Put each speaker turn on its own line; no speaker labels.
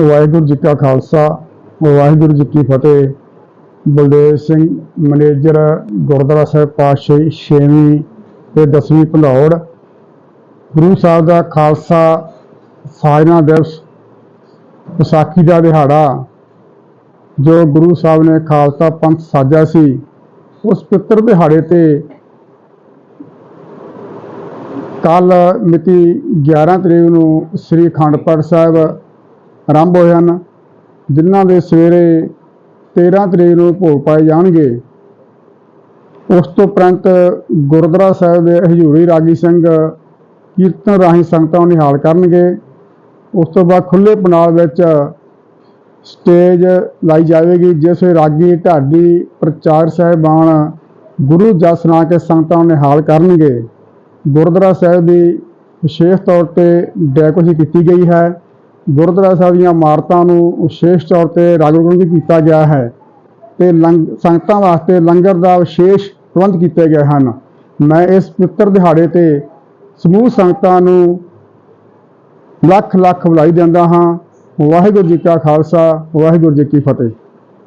ਵਾਹਿਗੁਰੂ ਜੀ ਕਾ ਖਾਲਸਾ, ਵਾਹਿਗੁਰੂ ਜੀ ਕੀ ਫਤਿਹ। ਬਲਦੇਵ ਸਿੰਘ ਮੈਨੇਜਰ ਗੁਰਦੁਆਰਾ ਸਾਹਿਬ ਪਾਤਸ਼ਾਹੀ ਛੇਵੀਂ ਤੇ ਦਸਵੀਂ ਭਲੌੜ ਗੁਰੂ ਸਾਹਿਬ ਦਾ ਖਾਲਸਾ ਸਾਜਨਾ ਦਿਵਸ ਵਿਸਾਖੀ ਦਾ ਦਿਹਾੜਾ, ਜੋ ਗੁਰੂ ਸਾਹਿਬ ਨੇ ਖਾਲਸਾ ਪੰਥ ਸਾਜਿਆ ਸੀ, ਉਸ ਪਿੱਤਰ ਦਿਹਾੜੇ ਤੇ ਕੱਲ ਮਿਤੀ 11 ਤਰੀਕ ਨੂੰ ਸ੍ਰੀ ਅਖੰਡ ਪਾਠ ਸਾਹਿਬ ਆਰੰਭ ਹੋਏ ਹਨ ਜਿਨ੍ਹਾਂ ਦੇ ਸਵੇਰੇ 13 ਤਰੀਕ ਨੂੰ ਭੋਗ ਪਾਏ ਜਾਣਗੇ। ਉਸ ਤੋਂ ਉਪਰੰਤ ਗੁਰਦੁਆਰਾ ਸਾਹਿਬ ਦੇ ਹਜ਼ੂਰੀ ਰਾਗੀ ਸਿੰਘ ਕੀਰਤਨ ਰਾਹੀਂ ਸੰਗਤਾਂ ਨੂੰ ਨਿਹਾਲ ਕਰਨਗੇ। ਉਸ ਤੋਂ ਬਾਅਦ ਖੁੱਲੇ ਪੰਡਾਲ ਵਿੱਚ ਸਟੇਜ ਲਾਈ ਜਾਵੇਗੀ, ਜਿਸ ਵਿੱਚ ਰਾਗੀ ਢਾਡੀ ਪ੍ਰਚਾਰ ਸਾਹਿਬਾਨ ਗੁਰੂ ਜਸ ਸੁਣਾ ਕੇ ਸੰਗਤਾਂ ਨੂੰ ਨਿਹਾਲ ਕਰਨਗੇ। ਗੁਰਦੁਆਰਾ ਸਾਹਿਬ ਦੀ ਵਿਸ਼ੇਸ਼ ਤੌਰ ਤੇ ਡੈਕੋਰੇਸ਼ਨ ਕੀਤੀ ਗਈ ਹੈ। ਗੁਰਦੁਆਰਾ ਸਾਹਿਬ ਦੀਆਂ ਇਮਾਰਤਾਂ ਨੂੰ ਵਿਸ਼ੇਸ਼ ਤੌਰ ਤੇ ਰੰਗ ਕੀਤਾ ਗਿਆ ਹੈ ਤੇ ਲੰਗ, ਸੰਗਤਾਂ ਵਾਸਤੇ ਲੰਗਰ ਦਾ ਵਿਸ਼ੇਸ਼ ਪ੍ਰਬੰਧ ਕੀਤੇ ਗਏ ਹਨ। ਮੈਂ ਇਸ ਪਵਿੱਤਰ ਦਿਹਾੜੇ ਤੇ ਸਮੂਹ ਸੰਗਤਾਂ ਨੂੰ ਲੱਖ ਲੱਖ ਵਧਾਈ ਦਿੰਦਾ ਹਾਂ। ਵਾਹਿਗੁਰੂ ਜੀ ਕਾ ਖਾਲਸਾ, ਵਾਹਿਗੁਰੂ ਜੀ ਕੀ ਫਤਿਹ।